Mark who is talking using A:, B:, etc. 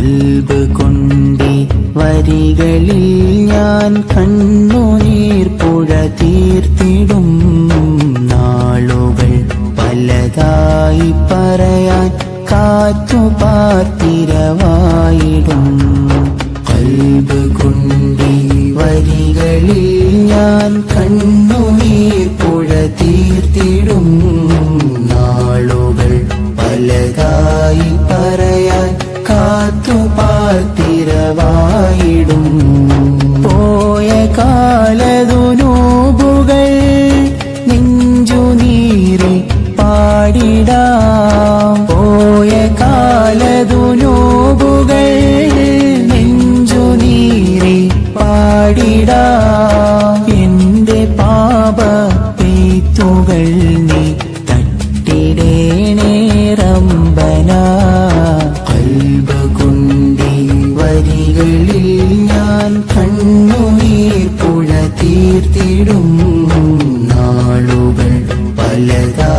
A: കൽബ് കൊണ്ടി വരികളിൽ ഞാൻ കണ്ണുനീർ പുഴ തീർത്തിടും. നാളുകൾ പലതായി പറയാൻ കാറ്റു പാർത്തിരവായിടും കൽബ് കൊണ്ടി വരികളിൽ ഞാൻ കണ്ണുനീർ പുഴ തീർത്തിടും. നാളുകൾ പലതായി കാത്തു പാർത്തിരവായിടും പോയ കാലതുനൂപുകൾ നെഞ്ചു നീറി പാടിടാം. പോയ കാലതുനൂപുകൾ നെഞ്ചു നീറി പാടിടാം. എന്റെ പാപ പെയ്ത്തുകൾ നീ തട്ടിടേണേ തീർത്തിടും നാളുകൾ പലതാ